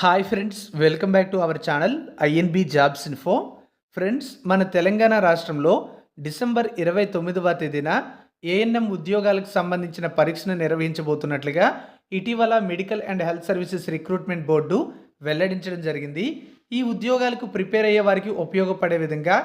Hi friends welcome back to our channel INB jobs info friends మన తెలంగాణ రాష్ట్రంలో December ఇరవై తొమ్మిదవ తేదీన ఏఎన్ఎం ఉద్యోగాలకు సంబంధించిన పరీక్షను నిర్వహించబోతున్నట్లుగా ఇటీవల medical and health services recruitment board వెల్లడించడం జరిగింది. ఈ ఉద్యోగాలకు ప్రిపేర్ అయ్యే వారికి ఉపయోగపడే విధంగా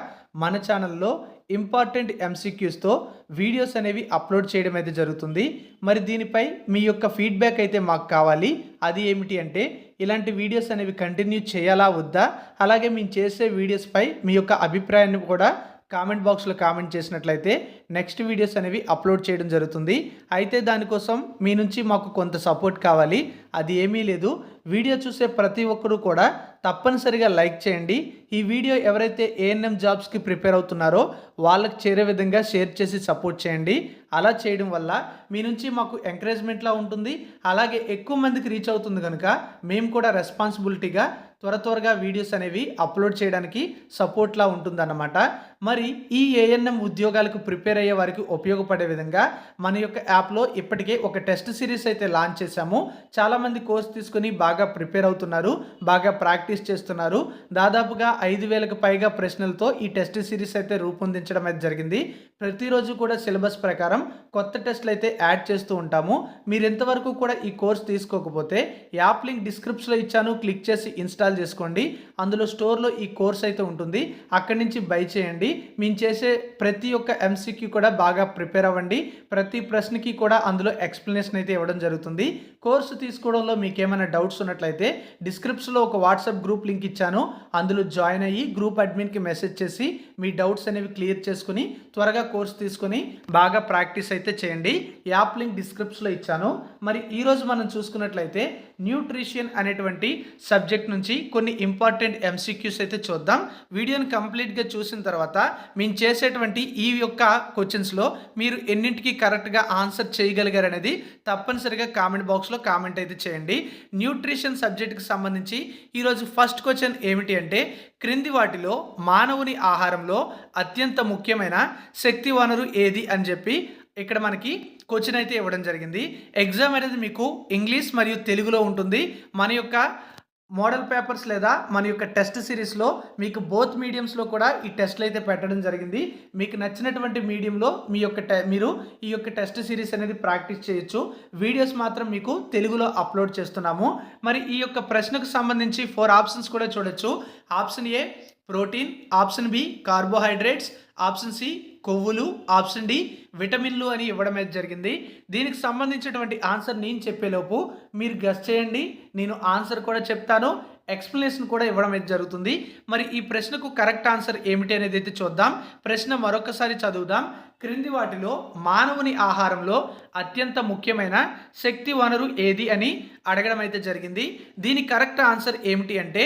మన ఛానల్లో ఇంపార్టెంట్ ఎంసీక్యూస్తో వీడియోస్ అనేవి అప్లోడ్ చేయడం అయితే జరుగుతుంది. మరి దీనిపై మీ యొక్క ఫీడ్బ్యాక్ అయితే మాకు కావాలి. అది ఏమిటి అంటే ఇలాంటి వీడియోస్ అనేవి కంటిన్యూ చేయాలా వద్దా? అలాగే మేము చేసే వీడియోస్పై మీ యొక్క అభిప్రాయాన్ని కూడా కామెంట్ బాక్స్లో కామెంట్ చేసినట్లయితే నెక్స్ట్ వీడియోస్ అనేవి అప్లోడ్ చేయడం జరుగుతుంది. అయితే దానికోసం మీ నుంచి మాకు కొంత సపోర్ట్ కావాలి. అది ఏమీ లేదు. వీడియో చూసే ప్రతి ఒక్కరూ కూడా తప్పనిసరిగా లైక్ చేయండి. ఈ వీడియో ఎవరైతే ఏఎన్ఎం జాబ్స్కి ప్రిపేర్ అవుతున్నారో వాళ్ళకి చేరే విధంగా షేర్ చేసి సపోర్ట్ చేయండి. అలా చేయడం వల్ల మీ నుంచి మాకు ఎంకరేజ్మెంట్లా ఉంటుంది. అలాగే ఎక్కువ మందికి రీచ్ అవుతుంది కనుక మేము కూడా రెస్పాన్సిబిలిటీగా త్వర త్వరగా వీడియోస్ అనేవి అప్లోడ్ చేయడానికి సపోర్ట్లా ఉంటుందన్నమాట. మరి ఈ ఏఎన్ఎం ఉద్యోగాలకు ప్రిపేర్ అయ్యే వారికి ఉపయోగపడే విధంగా మన యొక్క యాప్లో ఇప్పటికే ఒక టెస్ట్ సిరీస్ అయితే లాంచ్ చేశాము. చాలామంది కోర్స్ తీసుకొని బాగా ప్రిపేర్ అవుతున్నారు బాగా ప్రాక్టీస్ చేస్తున్నారు. దాదాపుగా ఐదు వేలకు పైగా ప్రశ్నలతో ఈ టెస్ట్ సిరీస్ అయితే రూపొందించడం అయితే జరిగింది. ప్రతిరోజు కూడా సిలబస్ ప్రకారం కొత్త టెస్ట్లు అయితే యాడ్ చేస్తూ ఉంటాము. మీరు ఎంతవరకు కూడా ఈ కోర్స్ తీసుకోకపోతే యాప్ లింక్ డిస్క్రిప్షన్లో ఇచ్చాను. క్లిక్ చేసి ఇన్స్టాల్ చేసుకోండి. అందులో స్టోర్లో ఈ కోర్స్ అయితే ఉంటుంది. అక్కడి నుంచి బై చేయండి. మేము చేసే ప్రతి ఒక్క ఎంసీక్యూ కూడా బాగా ప్రిపేర్ అవ్వండి. ప్రతి ప్రశ్నకి కూడా అందులో ఎక్స్ప్లెనేషన్ అయితే ఇవ్వడం జరుగుతుంది. కోర్సు తీసుకోవడంలో మీకు ఏమైనా డౌట్స్ ఉన్నట్లయితే డిస్క్రిప్షన్లో ఒక వాట్సాప్ గ్రూప్ లింక్ ఇచ్చాను. అందులో జాయిన్ అయ్యి గ్రూప్ అడ్మిన్కి మెసేజ్ చేసి మీ డౌట్స్ అనేవి క్లియర్ చేసుకుని త్వరగా కోర్స్ తీసుకుని బాగా ప్రాక్టీస్ అయితే చేయండి. యాప్ లింక్ డిస్క్రిప్షన్లో ఇచ్చాను. మరి ఈరోజు మనం చూసుకున్నట్లయితే న్యూట్రిషియన్ అనేటువంటి సబ్జెక్ట్ నుంచి కొన్ని ఇంపార్టెంట్ ఎంసీక్యూస్ అయితే చూద్దాం. వీడియోని కంప్లీట్గా చూసిన తర్వాత మేము చేసేటువంటి ఈ యొక్క క్వశ్చన్స్లో మీరు ఎన్నింటికి కరెక్ట్గా ఆన్సర్ చేయగలిగారు అనేది తప్పనిసరిగా కామెంట్ బాక్స్లో కామెంట్ అయితే చేయండి. న్యూట్రిషన్ సబ్జెక్ట్కి సంబంధించి ఈరోజు ఫస్ట్ క్వశ్చన్ ఏమిటి అంటే క్రింది వాటిలో మానవుని ఆహారంలో అత్యంత ముఖ్యమైన శక్తి వనరు ఏది అని చెప్పి ఇక్కడ మనకి క్వశ్చన్ అయితే ఇవ్వడం జరిగింది. ఎగ్జామ్ అనేది మీకు ఇంగ్లీష్ మరియు తెలుగులో ఉంటుంది. మన యొక్క మోడల్ పేపర్స్ లేదా మన యొక్క టెస్ట్ సిరీస్లో మీకు బోత్ మీడియంస్లో కూడా ఈ టెస్ట్లు అయితే పెట్టడం జరిగింది. మీకు నచ్చినటువంటి మీడియంలో మీ యొక్క టె మీరు ఈ యొక్క టెస్ట్ సిరీస్ అనేది ప్రాక్టీస్ చేయొచ్చు. వీడియోస్ మాత్రం మీకు తెలుగులో అప్లోడ్ చేస్తున్నాము. మరి ఈ యొక్క ప్రశ్నకు సంబంధించి ఫోర్ ఆప్షన్స్ కూడా చూడొచ్చు. Option A protein. Option B carbohydrates. Option C కొవ్వులు ఆప్షన్ డి విటమిన్లు అని ఇవ్వడం అయితే జరిగింది. దీనికి సంబంధించినటువంటి ఆన్సర్ నేను చెప్పేలోపు మీరు గెస్ చేయండి. నేను ఆన్సర్ కూడా చెప్తాను. ఎక్స్ప్లెనేషన్ కూడా ఇవ్వడం అయితే జరుగుతుంది. మరి ఈ ప్రశ్నకు కరెక్ట్ ఆన్సర్ ఏమిటి అనేది అయితే చూద్దాం. ప్రశ్న మరొకసారి చదువుదాం. క్రింది వాటిలో మానవుని ఆహారంలో అత్యంత ముఖ్యమైన శక్తి వనరు ఏది అని అడగడం అయితే జరిగింది. దీని కరెక్ట్ ఆన్సర్ ఏమిటి అంటే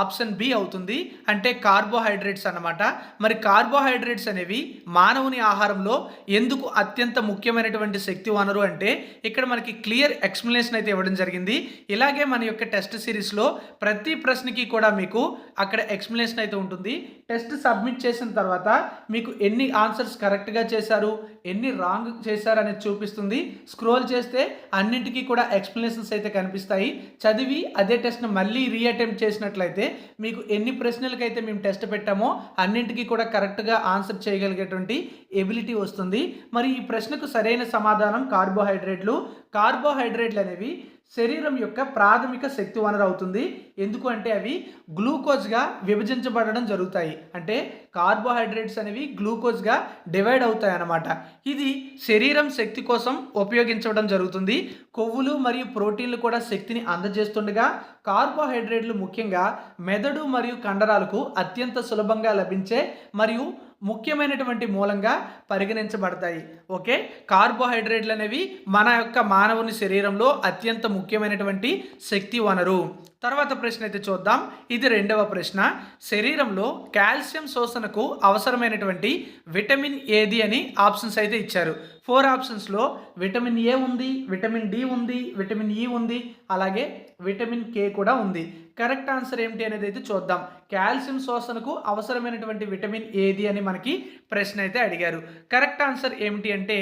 ఆప్షన్ బి అవుతుంది. అంటే కార్బోహైడ్రేట్స్ అన్నమాట. మరి కార్బోహైడ్రేట్స్ అనేవి మానవుని ఆహారంలో ఎందుకు అత్యంత ముఖ్యమైనటువంటి శక్తి వనరు అంటే ఇక్కడ మనకి క్లియర్ ఎక్స్ప్లెనేషన్ అయితే ఇవ్వడం జరిగింది. ఇలాగే మన యొక్క టెస్ట్ సిరీస్లో ప్రతి ప్రశ్నకి కూడా మీకు అక్కడ ఎక్స్ప్లెనేషన్ అయితే ఉంటుంది. టెస్ట్ సబ్మిట్ చేసిన తర్వాత మీకు ఎన్ని ఆన్సర్స్ కరెక్ట్గా చేశారు? ఎన్ని రాంగ్ చేశారు అనేది చూపిస్తుంది. స్క్రోల్ చేస్తే అన్నింటికీ కూడా ఎక్స్ప్లెనేషన్స్ అయితే కనిపిస్తాయి. చదివి అదే టెస్ట్ను మళ్ళీ రీఅటెంప్ట్ చేసినట్లయితే మీకు ఎన్ని ప్రశ్నలకైతే మేము టెస్ట్ పెట్టామో అన్నింటికీ కూడా కరెక్ట్గా ఆన్సర్ చేయగలిగేటువంటి ఎబిలిటీ వస్తుంది. మరి ఈ ప్రశ్నకు సరైన సమాధానం కార్బోహైడ్రేట్లు. కార్బోహైడ్రేట్లు అనేవి శరీరం యొక్క ప్రాథమిక శక్తి వనరు అవుతుంది. ఎందుకు అంటే అవి గ్లూకోజ్గా విభజించబడడం జరుగుతాయి. అంటే కార్బోహైడ్రేట్స్ అనేవి గ్లూకోజ్గా డివైడ్ అవుతాయి అన్నమాట. ఇది శరీరం శక్తి కోసం ఉపయోగించడం జరుగుతుంది. కొవ్వులు మరియు ప్రోటీన్లు కూడా శక్తిని అందజేస్తుండగా కార్బోహైడ్రేట్లు ముఖ్యంగా మెదడు మరియు కండరాలకు అత్యంత సులభంగా లభించే మరియు ముఖ్యమైనటువంటి మూలంగా పరిగణించబడతాయి. ఓకే? కార్బోహైడ్రేట్లు అనేవి మన యొక్క మానవుని శరీరంలో అత్యంత ముఖ్యమైనటువంటి శక్తి వనరు. తర్వాత ప్రశ్న అయితే చూద్దాం. ఇది రెండవ ప్రశ్న. శరీరంలో కాల్షియం శోషణకు అవసరమైనటువంటి విటమిన్ ఏది అని ఆప్షన్స్ అయితే ఇచ్చారు. ఫోర్ ఆప్షన్స్లో విటమిన్ ఏ ఉంది విటమిన్ డి ఉంది విటమిన్ ఈ ఉంది అలాగే విటమిన్ కే కూడా ఉంది. కరెక్ట్ ఆన్సర్ ఏమిటి అనేది అయితే చూద్దాం. కాల్షియం శోషణకు అవసరమైనటువంటి విటమిన్ ఏది అని మనకి ప్రశ్న అయితే అడిగారు. కరెక్ట్ ఆన్సర్ ఏమిటి అంటే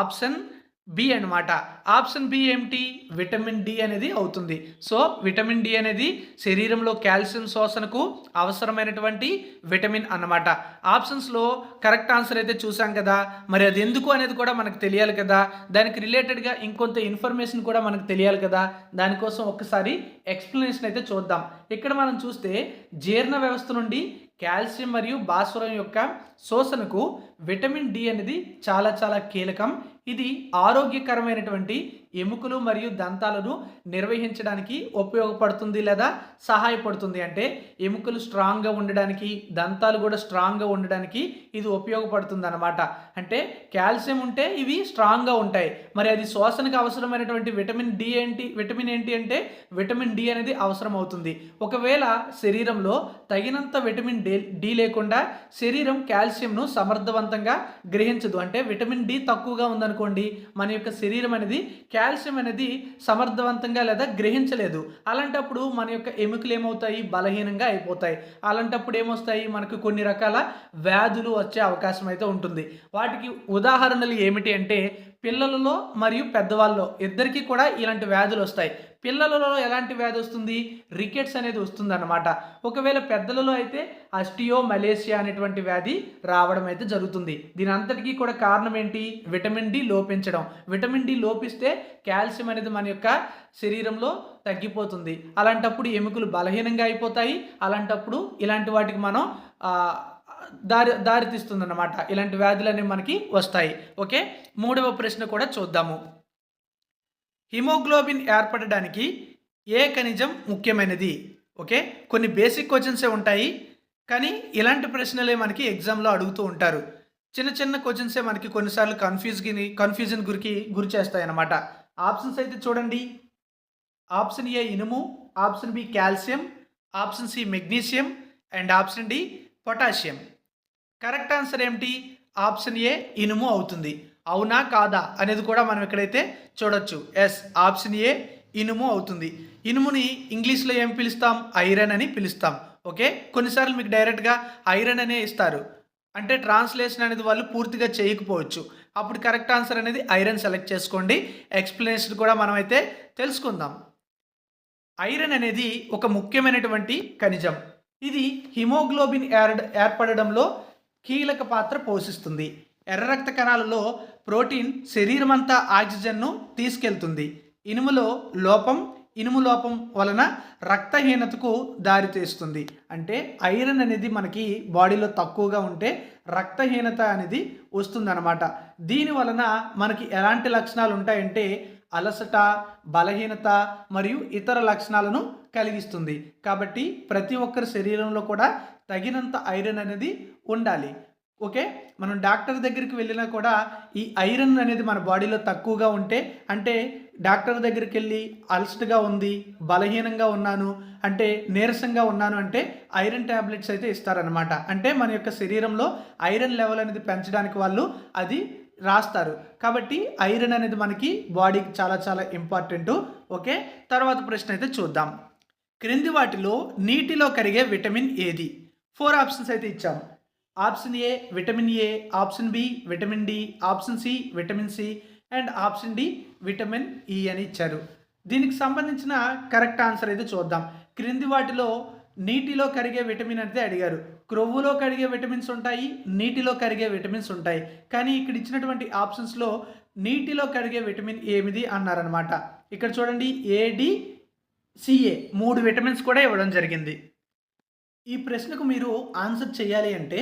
ఆప్షన్ బి అన్నమాట. ఆప్షన్ బి ఏమిటి? విటమిన్ డి అనేది అవుతుంది. సో విటమిన్ డి అనేది శరీరంలో కాల్షియం శోషణకు అవసరమైనటువంటి విటమిన్ అన్నమాట. ఆప్షన్స్లో కరెక్ట్ ఆన్సర్ అయితే చూసాం కదా. మరి అది ఎందుకు అనేది కూడా మనకు తెలియాలి కదా. దానికి రిలేటెడ్గా ఇంకొంత ఇన్ఫర్మేషన్ కూడా మనకు తెలియాలి కదా. దానికోసం ఒక్కసారి ఎక్స్ప్లెనేషన్ అయితే చూద్దాం. ఇక్కడ మనం చూస్తే జీర్ణ వ్యవస్థ నుండి కాల్షియం మరియు భాస్వరం యొక్క శోషణకు విటమిన్ డి అనేది చాలా చాలా కీలకం. ఇది ఆరోగ్యకరమైనటువంటి ఎముకలు మరియు దంతాలను నిర్వహించడానికి ఉపయోగపడుతుంది లేదా సహాయపడుతుంది. అంటే ఎముకలు స్ట్రాంగ్గా ఉండడానికి దంతాలు కూడా స్ట్రాంగ్గా ఉండడానికి ఇది ఉపయోగపడుతుంది అనమాట అంటే కాల్షియం ఉంటే ఇవి స్ట్రాంగ్గా ఉంటాయి. మరి అది శోషణకు అవసరమైనటువంటి విటమిన్ డి ఏంటి విటమిన్ ఏంటి అంటే విటమిన్ డి అనేది అవసరం అవుతుంది ఒకవేళ శరీరంలో తగినంత విటమిన్ డి డి లేకుండా శరీరం కాల్షియంను సమర్థవంతంగా గ్రహించదు. అంటే విటమిన్ డి తక్కువగా ఉందనుకోండి మన యొక్క శరీరం అనేది కాల్షియం అనేది సమర్థవంతంగా లేదా గ్రహించలేదు. అలాంటప్పుడు మన యొక్క ఎముకలు ఏమవుతాయి? బలహీనంగా అయిపోతాయి. అలాంటప్పుడు ఏమొస్తాయి? మనకు కొన్ని రకాల వ్యాధులు వచ్చే అవకాశం అయితే ఉంటుంది. వాటికి ఉదాహరణలు ఏమిటి అంటే పిల్లలలో మరియు పెద్దవాళ్ళలో ఇద్దరికీ కూడా ఇలాంటి వ్యాధులు వస్తాయి. పిల్లలలో ఎలాంటి వ్యాధి వస్తుంది? రికెట్స్ అనేది వస్తుందన్నమాట. ఒకవేళ పెద్దలలో అయితే అస్టియో మలేషియా అనేటువంటి వ్యాధి రావడం అయితే జరుగుతుంది. దీని అంతటికీ కూడా కారణం ఏంటి? విటమిన్ డి లోపించడం. విటమిన్ డి లోపిస్తే కాల్షియం అనేది మన యొక్క శరీరంలో తగ్గిపోతుంది. అలాంటప్పుడు ఎముకలు బలహీనంగా అయిపోతాయి. అలాంటప్పుడు ఇలాంటి వాటికి మనం దారి దారితీస్తుంది అన్నమాట ఇలాంటి వ్యాధులు అనేవి మనకి వస్తాయి. ఓకే? మూడవ ప్రశ్న కూడా చూద్దాము. హిమోగ్లోబిన్ ఏర్పడడానికి ఏ ఖనిజం ముఖ్యమైనది? ఓకే? కొన్ని బేసిక్ క్వశ్చన్సే ఉంటాయి. కానీ ఇలాంటి ప్రశ్నలే మనకి ఎగ్జామ్లో అడుగుతూ ఉంటారు. చిన్న చిన్న క్వశ్చన్సే మనకి కొన్నిసార్లు కన్ఫ్యూజ్కి కన్ఫ్యూజన్ గురికి గురి చేస్తాయన్నమాట. ఆప్షన్స్ అయితే చూడండి. ఆప్షన్ ఏ ఇనుము option B calcium option C magnesium and option D potassium correct answer ఏమిటి? ఆప్షన్ ఏ ఇనుము అవుతుంది. అవునా కాదా అనేది కూడా మనం ఇక్కడైతే చూడొచ్చు. ఎస్ ఆప్షన్ ఏ ఇనుము అవుతుంది. ఇనుముని ఇంగ్లీష్లో ఏం పిలుస్తాం? ఐరన్ అని పిలుస్తాం. ఓకే? కొన్నిసార్లు మీకు డైరెక్ట్గా ఐరన్ అనే ఇస్తారు. అంటే ట్రాన్స్లేషన్ అనేది వాళ్ళు పూర్తిగా చేయకపోవచ్చు. అప్పుడు కరెక్ట్ ఆన్సర్ అనేది ఐరన్ సెలెక్ట్ చేసుకోండి. ఎక్స్ప్లెనేషన్ కూడా మనం అయితే తెలుసుకుందాం. ఐరన్ అనేది ఒక ముఖ్యమైనటువంటి ఖనిజం. ఇది హిమోగ్లోబిన్ ఏర్ ఏర్పడడంలో కీలక పాత్ర పోషిస్తుంది. ఎర్ర రక్త కణాలలో ప్రోటీన్ శరీరమంతా ఆక్సిజన్ను తీసుకెళ్తుంది. ఇనుములో లోపం ఇనుము లోపం వలన రక్తహీనతకు దారితీస్తుంది అంటే ఐరన్ అనేది మనకి బాడీలో తక్కువగా ఉంటే రక్తహీనత అనేది వస్తుందన్నమాట. దీని వలన మనకి ఎలాంటి లక్షణాలు ఉంటాయంటే అలసట బలహీనత మరియు ఇతర లక్షణాలను కలిగిస్తుంది. కాబట్టి ప్రతి ఒక్కరి శరీరంలో కూడా తగినంత ఐరన్ అనేది ఉండాలి. ఓకే? మనం డాక్టర్ దగ్గరికి వెళ్ళినా కూడా ఈ ఐరన్ అనేది మన బాడీలో తక్కువగా ఉంటే అంటే డాక్టర్ దగ్గరికి వెళ్ళి అలసటగా ఉంది బలహీనంగా ఉన్నాను అంటే నీరసంగా ఉన్నాను అంటే ఐరన్ ట్యాబ్లెట్స్ అయితే ఇస్తారనమాట అంటే మన యొక్క శరీరంలో ఐరన్ లెవెల్ అనేది పెంచడానికి వాళ్ళు అది రాస్తారు. కాబట్టి ఐరన్ అనేది మనకి బాడీకి చాలా చాలా ఇంపార్టెంట్. ఓకే? తర్వాత ప్రశ్న అయితే చూద్దాం. క్రింది వాటిలో నీటిలో కరిగే విటమిన్ ఏది? ఫోర్ ఆప్షన్స్ అయితే ఇచ్చాము option A vitamin A option B vitamin D option C vitamin C and option D vitamin E అని ఇచ్చారు. దీనికి సంబంధించిన కరెక్ట్ ఆన్సర్ అయితే చూద్దాం. క్రింది వాటిలో నీటిలో కరిగే విటమిన్ అయితే అడిగారు. క్రొవ్వులో కరిగే విటమిన్స్ ఉంటాయి నీటిలో కరిగే విటమిన్స్ ఉంటాయి. కానీ ఇక్కడ ఇచ్చినటువంటి ఆప్షన్స్లో నీటిలో కరిగే విటమిన్ ఏమిది అన్నారనమాట ఇక్కడ చూడండి ఏడి సిఏ మూడు విటమిన్స్ కూడా ఇవ్వడం జరిగింది. ఈ ప్రశ్నకు మీరు ఆన్సర్ చేయాలి అంటే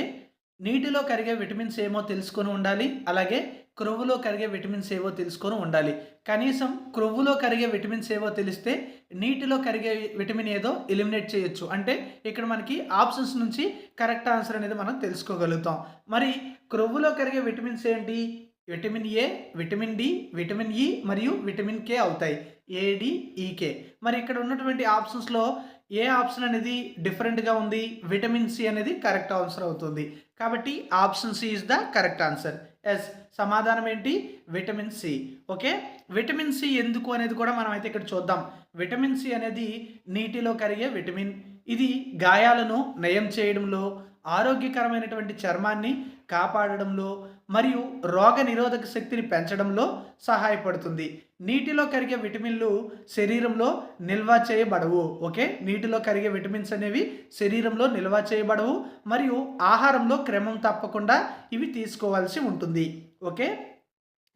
నీటిలో కరిగే విటమిన్స్ ఏమో తెలుసుకొని ఉండాలి. అలాగే క్రొవ్వులో కరిగే విటమిన్స్ ఏవో తెలుసుకొని ఉండాలి. కనీసం క్రొవ్వులో కరిగే విటమిన్స్ ఏవో తెలిస్తే నీటిలో కరిగే విటమిన్ ఏదో ఎలిమినేట్ చేయొచ్చు. అంటే ఇక్కడ మనకి ఆప్షన్స్ నుంచి కరెక్ట్ ఆన్సర్ అనేది మనం తెలుసుకోగలుగుతాం. మరి క్రొవ్వులో కరిగే విటమిన్స్ ఏంటి? Vitamin A vitamin D vitamin E మరియు విటమిన్ కే అవుతాయి. ఏడి ఈకే మరి ఇక్కడ ఉన్నటువంటి ఆప్షన్స్లో ఏ ఆప్షన్ అనేది డిఫరెంట్గా ఉంది? విటమిన్ సి అనేది కరెక్ట్ ఆన్సర్ అవుతుంది. కాబట్టి option C is the correct answer yes సమాధానం ఏంటి? Vitamin C okay vitamin C ఎందుకు అనేది కూడా మనం అయితే ఇక్కడ చూద్దాం. విటమిన్ సి అనేది నీటిలో కరిగే విటమిన్ ఇది గాయాలను నయం చేయడంలో ఆరోగ్యకరమైనటువంటి చర్మాన్ని కాపాడడంలో మరియు రోగ నిరోధక శక్తిని పెంచడంలో సహాయపడుతుంది. నీటిలో కరిగే విటమిన్లు శరీరంలో నిల్వ చేయబడవు. ఓకే? నీటిలో కరిగే విటమిన్స్ అనేవి శరీరంలో నిల్వ చేయబడవు మరియు ఆహారంలో క్రమం తప్పకుండా ఇవి తీసుకోవాల్సి ఉంటుంది. ఓకే?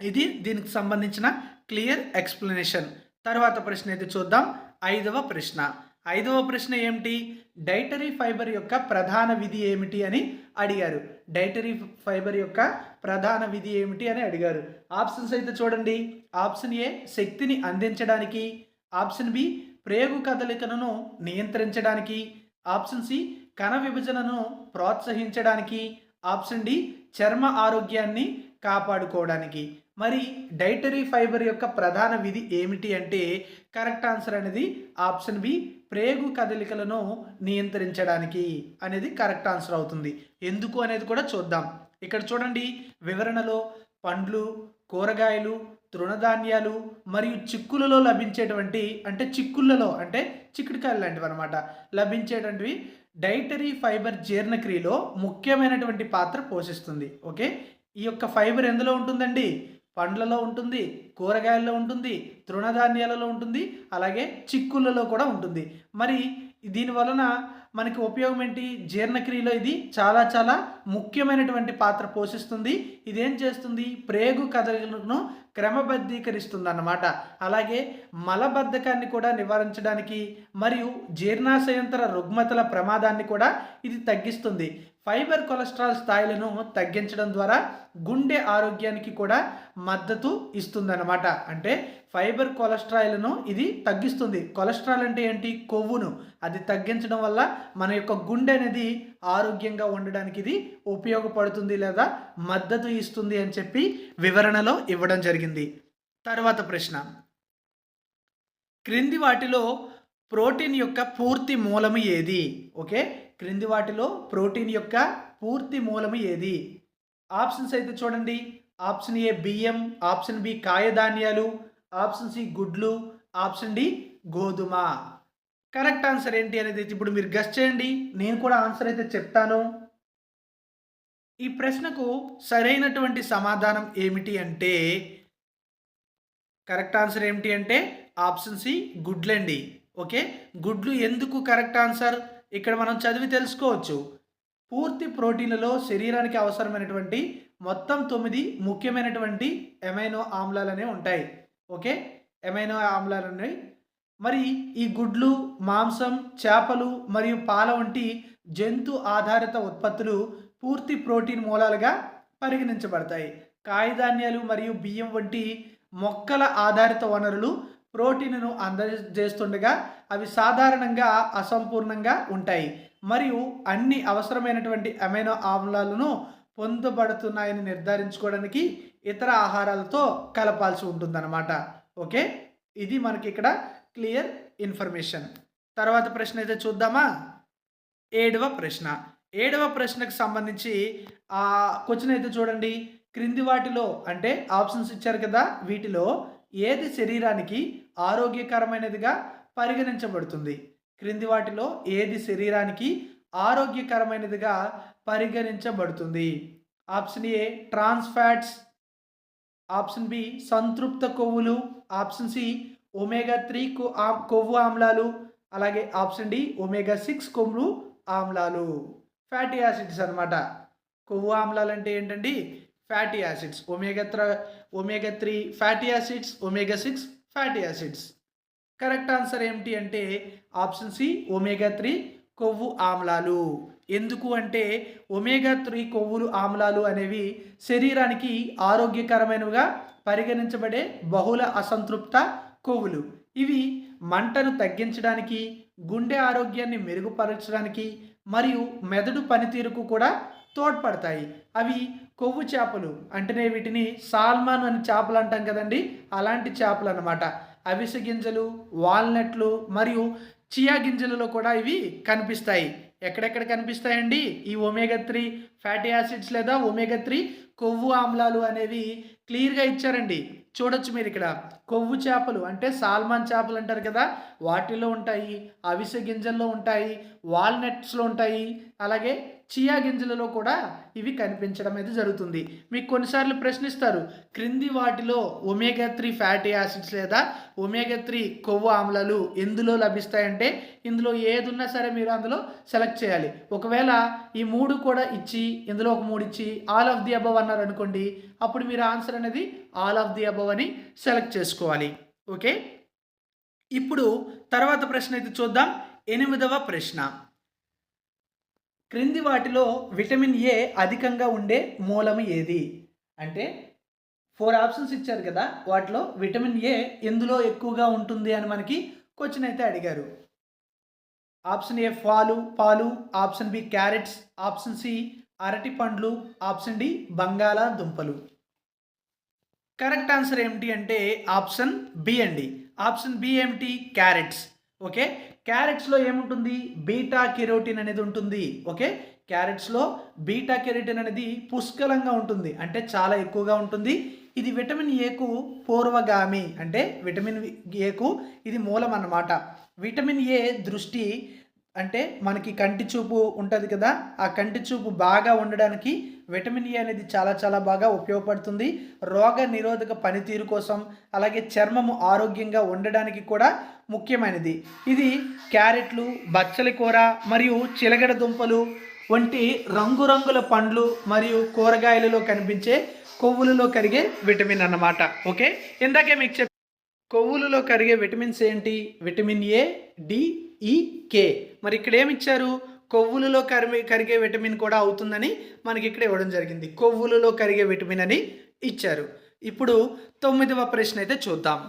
ఇది దీనికి సంబంధించిన క్లియర్ ఎక్స్ప్లెనేషన్. తర్వాత ప్రశ్న అయితే చూద్దాం. ఐదవ ప్రశ్న. ఐదవ ప్రశ్న ఏమిటి? డైటరీ ఫైబర్ యొక్క ప్రధాన విధి ఏమిటి అని అడిగారు. డైటరీ ఫైబర్ యొక్క ప్రధాన విధి ఏమిటి అని అడిగారు. ఆప్షన్స్ అయితే చూడండి. ఆప్షన్ ఏ శక్తిని అందించడానికి. ఆప్షన్ బి ప్రేగు కదలికలను నియంత్రించడానికి. ఆప్షన్ సి కణ విభజనను ప్రోత్సహించడానికి. ఆప్షన్ డి చర్మ ఆరోగ్యాన్ని కాపాడుకోవడానికి. మరి డైటరీ ఫైబర్ యొక్క ప్రధాన విధి ఏమిటి అంటే కరెక్ట్ ఆన్సర్ అనేది ఆప్షన్ బి ప్రేగు కదలికలను నియంత్రించడానికి అనేది కరెక్ట్ ఆన్సర్ అవుతుంది. ఎందుకు అనేది కూడా చూద్దాం. ఇక్కడ చూడండి వివరణలో పండ్లు కూరగాయలు తృణధాన్యాలు మరియు చిక్కులలో లభించేటువంటి అంటే చిక్కులలో అంటే చిక్కుడుకాయలు లాంటివి అనమాట లభించేటువంటివి డైటరీ ఫైబర్ జీర్ణక్రియలో ముఖ్యమైనటువంటి పాత్ర పోషిస్తుంది. ఓకే? ఈ యొక్క ఫైబర్ ఎందులో ఉంటుందండి? పండ్లలో ఉంటుంది కూరగాయల్లో ఉంటుంది తృణధాన్యాలలో ఉంటుంది అలాగే చిక్కులలో కూడా ఉంటుంది. మరి దీని వలన మనకి ఉపయోగం ఏంటి? జీర్ణక్రియలో ఇది చాలా చాలా ముఖ్యమైనటువంటి పాత్ర పోషిస్తుంది. ఇదేం చేస్తుంది? ప్రేగు కదలను క్రమబద్ధీకరిస్తుంది అన్నమాట అలాగే మలబద్ధకాన్ని కూడా నివారించడానికి మరియు జీర్ణాశయంతర రుగ్మతల ప్రమాదాన్ని కూడా ఇది తగ్గిస్తుంది. ఫైబర్ కొలెస్ట్రాల్ స్థాయిలను తగ్గించడం ద్వారా గుండె ఆరోగ్యానికి కూడా మద్దతు ఇస్తుందన్నమాట. అంటే ఫైబర్ కొలెస్ట్రాల్ను ఇది తగ్గిస్తుంది. కొలెస్ట్రాల్ అంటే ఏంటి? కొవ్వును. అది తగ్గించడం వల్ల మన యొక్క గుండె అనేది ఆరోగ్యంగా ఉండడానికి ఇది ఉపయోగపడుతుంది లేదా మద్దతు ఇస్తుంది అని చెప్పి వివరణలో ఇవ్వడం జరిగింది. తర్వాత ప్రశ్న. క్రింది వాటిలో ప్రోటీన్ యొక్క పూర్తి మూలము ఏది? ఓకే? క్రింది వాటిలో ప్రోటీన్ యొక్క పూర్తి మూలము ఏది? ఆప్షన్స్ అయితే చూడండి. ఆప్షన్ ఏ బియ్యం ఆప్షన్ బి కాయధాన్యాలు ఆప్షన్ సి గుడ్లు ఆప్షన్ డి గోధుమ. కరెక్ట్ ఆన్సర్ ఏంటి అనేది ఇప్పుడు మీరు గెస్ట్ చేయండి. నేను కూడా ఆన్సర్ అయితే చెప్తాను. ఈ ప్రశ్నకు సరైనటువంటి సమాధానం ఏమిటి అంటే కరెక్ట్ ఆన్సర్ ఏమిటి అంటే ఆప్షన్ సి గుడ్లండి. ఓకే? గుడ్లు ఎందుకు కరెక్ట్ ఆన్సర్? ఇక్కడ మనం చదివి తెలుసుకోవచ్చు. పూర్తి ప్రోటీన్లలో శరీరానికి అవసరమైనటువంటి మొత్తం తొమ్మిది ముఖ్యమైనటువంటి ఎమైనో ఆమ్లాలనే ఉంటాయి. ఓకే? ఎమైనో ఆమ్లాలు ఉన్నాయి మరి ఈ గుడ్లు మాంసం చేపలు మరియు పాల వంటి జంతు ఆధారిత ఉత్పత్తులు పూర్తి ప్రోటీన్ మూలాలుగా పరిగణించబడతాయి. కాయధాన్యాలు మరియు బియ్యం వంటి మొక్కల ఆధారిత వనరులు ప్రోటీన్ను అందజేస్తుండగా అవి సాధారణంగా అసంపూర్ణంగా ఉంటాయి. మరియు అన్ని అవసరమైనటువంటి అమైనో ఆమ్లాలను పొందబడుతున్నాయని నిర్ధారించుకోవడానికి ఇతర ఆహారాలతో కలపాల్సి ఉంటుందన్నమాట. ఓకే? ఇది మనకి ఇక్కడ క్లియర్ ఇన్ఫర్మేషన్. తర్వాత ప్రశ్న అయితే చూద్దామా? ఏడవ ప్రశ్న. ఏడవ ప్రశ్నకు సంబంధించి ఆ క్వశ్చన్ అయితే చూడండి. క్రింది వాటిలో అంటే ఆప్షన్స్ ఇచ్చారు కదా వీటిలో ఏది శరీరానికి ఆరోగ్యకరమైనదిగా పరిగణించబడుతుంది? క్రింది వాటిలో ఏది శరీరానికి ఆరోగ్యకరమైనదిగా పరిగణించబడుతుంది? Option A trans fats. Option B సంతృప్త కొవ్వులు. ఆప్షన్ సి ఒమేగా త్రీ కొవ్వు ఆమ్లాలు. అలాగే ఆప్షన్ డి ఒమేగా సిక్స్ కొవ్వులు ఆమ్లాలు. ఫ్యాటీ యాసిడ్స్ అనమాట కొవ్వు ఆమ్లాలు అంటే ఏంటండి? Fatty acids. Omega three omega three fatty acids omega six fatty acids correct answer ఏమిటి అంటే ఆప్షన్ సి ఒమేగా త్రీ కొవ్వు ఆమ్లాలు. ఎందుకు అంటే ఒమేగా త్రీ కొవ్వులు ఆమ్లాలు అనేవి శరీరానికి ఆరోగ్యకరమైనవిగా పరిగణించబడే బహుళ అసంతృప్త కొవ్వులు. ఇవి మంటను తగ్గించడానికి గుండె ఆరోగ్యాన్ని మెరుగుపరచడానికి మరియు మెదడు పనితీరుకు కూడా తోడ్పడతాయి. అవి కొవ్వు చేపలు అంటేనే వీటిని సాల్మాన్ అని చేపలు అంటాం కదండి. అలాంటి చేపలు అనమాట అవిసె గింజలు వాల్నట్లు మరియు చియా గింజలలో కూడా ఇవి కనిపిస్తాయి. ఎక్కడెక్కడ కనిపిస్తాయండి? ఈ ఒమేగా త్రీ ఫ్యాటీ యాసిడ్స్ లేదా ఒమేగా త్రీ కొవ్వు ఆమ్లాలు అనేవి క్లియర్గా ఇచ్చారండి. చూడొచ్చు మీరు ఇక్కడ. కొవ్వు చేపలు అంటే సాల్మాన్ చేపలు అంటారు కదా. వాటిలో ఉంటాయి అవిసె గింజల్లో ఉంటాయి వాల్నట్స్లో ఉంటాయి అలాగే చియా గింజలలో కూడా ఇవి కనిపించడం అయితే జరుగుతుంది. మీకు కొన్నిసార్లు ప్రశ్నిస్తారు క్రింది వాటిలో ఒమేగా త్రీ ఫ్యాటీ యాసిడ్స్ లేదా ఒమేగా త్రీ కొవ్వు ఆమ్లాలు ఎందులో లభిస్తాయంటే ఇందులో ఏది ఉన్నా సరే మీరు అందులో సెలెక్ట్ చేయాలి. ఒకవేళ ఈ మూడు కూడా ఇచ్చి ఇందులో ఒక మూడు ఇచ్చి ఆల్ ఆఫ్ ది అబవ్ అన్నారు అనుకోండి అప్పుడు మీరు ఆన్సర్ అనేది ఆల్ ఆఫ్ ది అబవ్ అని సెలెక్ట్ చేసుకోవాలి. ఓకే ఇప్పుడు తర్వాత ప్రశ్న అయితే చూద్దాం. ఎనిమిదవ ప్రశ్న. క్రింది వాటిలో విటమిన్ ఏ అధికంగా ఉండే మూలము ఏది? అంటే ఫోర్ ఆప్షన్స్ ఇచ్చారు కదా వాటిలో విటమిన్ ఏ ఎందులో ఎక్కువగా ఉంటుంది అని మనకి క్వశ్చన్ అయితే అడిగారు. ఆప్షన్ ఏ పాలు పాలు option B carrots option C అరటి పండ్లు ఆప్షన్ డి బంగాళాదుంపలు. కరెక్ట్ ఆన్సర్ ఏమిటి అంటే ఆప్షన్ బి అండి. ఆప్షన్ బి ఏమిటి? క్యారెట్స్. ఓకే? క్యారెట్స్లో ఏముంటుంది? బీటా కెరోటిన్ అనేది ఉంటుంది. ఓకే? క్యారెట్స్లో బీటా కెరోటిన్ అనేది పుష్కలంగా ఉంటుంది. అంటే చాలా ఎక్కువగా ఉంటుంది. ఇది విటమిన్ ఏకు పూర్వగామి. అంటే విటమిన్ ఏకు ఇది మూలం అన్నమాట. విటమిన్ ఏ దృష్టి అంటే మనకి కంటి చూపు ఉంటుంది కదా? ఆ కంటి చూపు బాగా ఉండడానికి విటమిన్ ఏ అనేది చాలా చాలా బాగా ఉపయోగపడుతుంది. రోగ నిరోధక పనితీరు కోసం అలాగే చర్మము ఆరోగ్యంగా ఉండడానికి కూడా ముఖ్యమైనది. ఇది క్యారెట్లు బచ్చలి కూర మరియు చిలగడ దుంపలు వంటి రంగురంగుల పండ్లు మరియు కూరగాయలలో కనిపించే కొవ్వులలో కరిగే విటమిన్ అన్నమాట. ఓకే? ఇందాకే మీకు చెప్ కొవ్వులలో కరిగే విటమిన్స్ ఏంటి? విటమిన్ ఏ డి ఈ కే. మరి ఇక్కడ ఏమి ఇచ్చారు కొవ్వులలో కరిగే కరిగే విటమిన్ కూడా అవుతుందని మనకి ఇక్కడ ఇవ్వడం జరిగింది. కొవ్వులలో కరిగే విటమిన్ అని ఇచ్చారు. ఇప్పుడు తొమ్మిదవ ప్రశ్న అయితే చూద్దాం.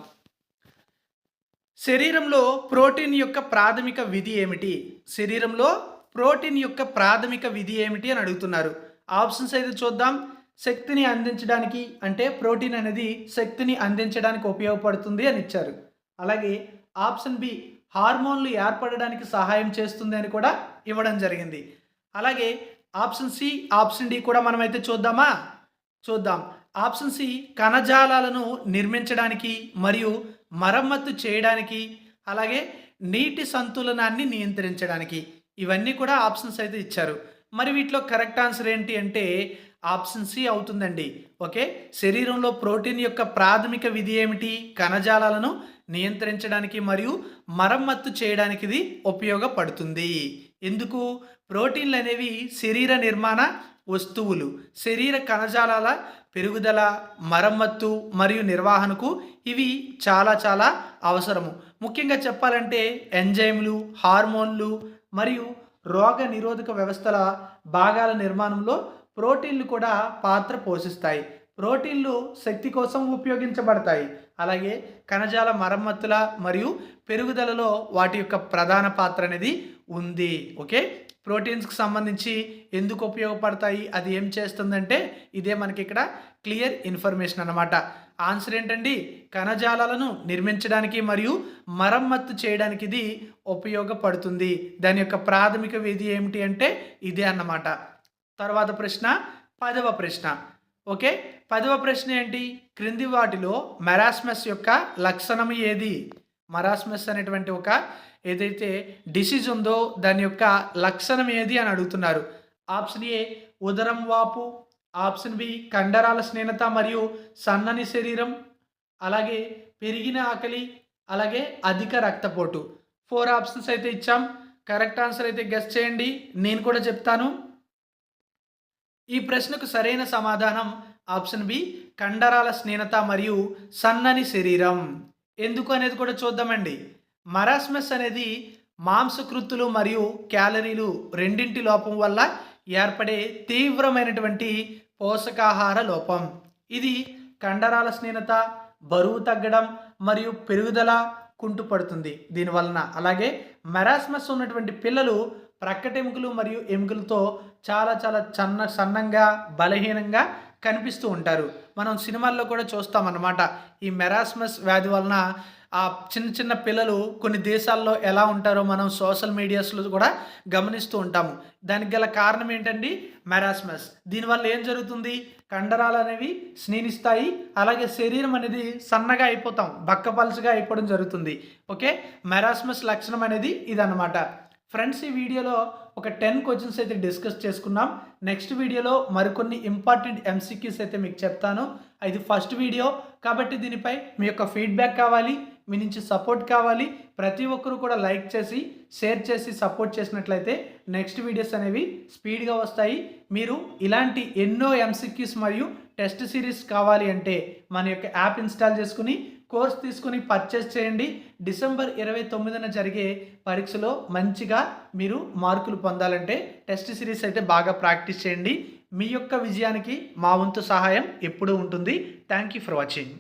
శరీరంలో ప్రోటీన్ యొక్క ప్రాథమిక విధి ఏమిటి? శరీరంలో ప్రోటీన్ యొక్క ప్రాథమిక విధి ఏమిటి అని అడుగుతున్నారు. ఆప్షన్స్ అయితే చూద్దాం. శక్తిని అందించడానికి అంటే ప్రోటీన్ అనేది శక్తిని అందించడానికి ఉపయోగపడుతుంది అని ఇచ్చారు. అలాగే ఆప్షన్ బి హార్మోన్లు ఏర్పడడానికి సహాయం చేస్తుంది అని కూడా ఇవ్వడం జరిగింది. అలాగే ఆప్షన్ సి ఆప్షన్ డి కూడా మనమైతే చూద్దామా? చూద్దాం. ఆప్షన్ సి కణజాలాలను నిర్మించడానికి మరియు మరమ్మత్తు చేయడానికి అలాగే నీటి సంతులనాన్ని నియంత్రించడానికి ఇవన్నీ కూడా ఆప్షన్స్ అయితే ఇచ్చారు. మరి వీటిలో కరెక్ట్ ఆన్సర్ ఏంటి అంటే ఆప్షన్ సి అవుతుందండి. ఓకే? శరీరంలో ప్రోటీన్ యొక్క ప్రాథమిక విధి ఏమిటి? కణజాలాలను నియంత్రించడానికి మరియు మరమ్మత్తు చేయడానికి ఇది ఉపయోగపడుతుంది. ఎందుకు? ప్రోటీన్లు అనేవి శరీర నిర్మాణ వస్తువులు. శరీర కణజాలాల పెరుగుదల మరమ్మత్తు మరియు నిర్వహణకు ఇవి చాలా చాలా అవసరము. ముఖ్యంగా చెప్పాలంటే ఎంజైమ్లు హార్మోన్లు మరియు రోగ నిరోధక వ్యవస్థల భాగాల నిర్మాణంలో ప్రోటీన్లు కూడా పాత్ర పోషిస్తాయి. ప్రోటీన్లు శక్తి కోసం ఉపయోగించబడతాయి. అలాగే కణజాల మరమ్మతుల మరియు పెరుగుదలలో వాటి యొక్క ప్రధాన పాత్ర అనేది ఉంది. ఓకే? ప్రోటీన్స్కి సంబంధించి ఎందుకు ఉపయోగపడతాయి అది ఏం చేస్తుందంటే ఇదే మనకి ఇక్కడ క్లియర్ ఇన్ఫర్మేషన్ అన్నమాట. ఆన్సర్ ఏంటండి? కణజాలాలను నిర్మించడానికి మరియు మరమ్మత్తు చేయడానికి ఇది ఉపయోగపడుతుంది. దాని యొక్క ప్రాథమిక విధి ఏమిటి అంటే ఇదే అన్నమాట. తర్వాత ప్రశ్న పదవ ప్రశ్న. ఓకే? పదవ ప్రశ్న ఏంటి? క్రింది వాటిలో మెరాస్మస్ యొక్క లక్షణం ఏది? మరాస్మస్ అనేటువంటి ఒక ఏదైతే డిసీజ్ ఉందో దాని యొక్క లక్షణం ఏది అని అడుగుతున్నారు. ఆప్షన్ ఏ ఉదరం వాపు. ఆప్షన్ బి కండరాల స్నేహత మరియు సన్నని శరీరం. అలాగే పెరిగిన ఆకలి అలాగే అధిక రక్తపోటు. ఫోర్ ఆప్షన్స్ అయితే ఇచ్చాం. కరెక్ట్ ఆన్సర్ అయితే గెస్ట్ చేయండి. నేను కూడా చెప్తాను. ఈ ప్రశ్నకు సరైన సమాధానం ఆప్షన్ బి కండరాల స్నేహత మరియు సన్నని శరీరం. ఎందుకు అనేది కూడా చూద్దామండి. మరాస్మస్ అనేది మాంసకృత్తులు మరియు క్యాలరీలు రెండింటి లోపం వల్ల ఏర్పడే తీవ్రమైనటువంటి పోషకాహార లోపం. ఇది కండరాల స్నేహత బరువు తగ్గడం మరియు పెరుగుదల కుంటుపడుతుంది దీనివలన అలాగే మెరాస్మస్ ఉన్నటువంటి పిల్లలు ప్రక్కటెముకలు మరియు ఎముకలతో చాలా చాలా చన్న సన్నంగా బలహీనంగా కనిపిస్తూ ఉంటారు. మనం సినిమాల్లో కూడా చూస్తామన్నమాట. ఈ మెరాస్మస్ వ్యాధి వలన ఆ చిన్న చిన్న పిల్లలు కొన్ని దేశాల్లో ఎలా ఉంటారో మనం సోషల్ మీడియాస్లో కూడా గమనిస్తూ ఉంటాము. దానికి గల కారణం ఏంటండి? మెరాస్మస్. దీనివల్ల ఏం జరుగుతుంది? కండరాలు అనేవి స్నీనిస్తాయి. అలాగే శరీరం అనేది సన్నగా అయిపోతాం. బక్కపలుసుగా అయిపోవడం జరుగుతుంది. ఓకే? మెరాస్మస్ లక్షణం అనేది ఇదన్నమాట. ఫ్రెండ్స్ ఈ వీడియోలో ఒక టెన్ క్వశ్చన్స్ అయితే డిస్కస్ చేసుకున్నాం. నెక్స్ట్ వీడియోలో మరికొన్ని ఇంపార్టెంట్ ఎంసీక్యూస్ అయితే మీకు చెప్తాను. ఇది ఫస్ట్ వీడియో. కాబట్టి దీనిపై మీ యొక్క ఫీడ్బ్యాక్ కావాలి. మీ నుంచి సపోర్ట్ కావాలి. ప్రతి ఒక్కరూ కూడా లైక్ చేసి షేర్ చేసి సపోర్ట్ చేసినట్లయితే నెక్స్ట్ వీడియోస్ అనేవి స్పీడ్గా వస్తాయి. మీరు ఇలాంటి ఎన్నో ఎంసీక్యూస్ మరియు టెస్ట్ సిరీస్ కావాలి అంటే మన యొక్క యాప్ ఇన్స్టాల్ చేసుకుని కోర్స్ తీసుకుని పర్చేస్ చేయండి. డిసెంబర్ ఇరవై తొమ్మిదిన జరిగే పరీక్షలో మంచిగా మీరు మార్కులు పొందాలంటే టెస్ట్ సిరీస్ అయితే బాగా ప్రాక్టీస్ చేయండి. మీ యొక్క విజయానికి మా వంతు సహాయం ఎప్పుడూ ఉంటుంది. Thank you for watching.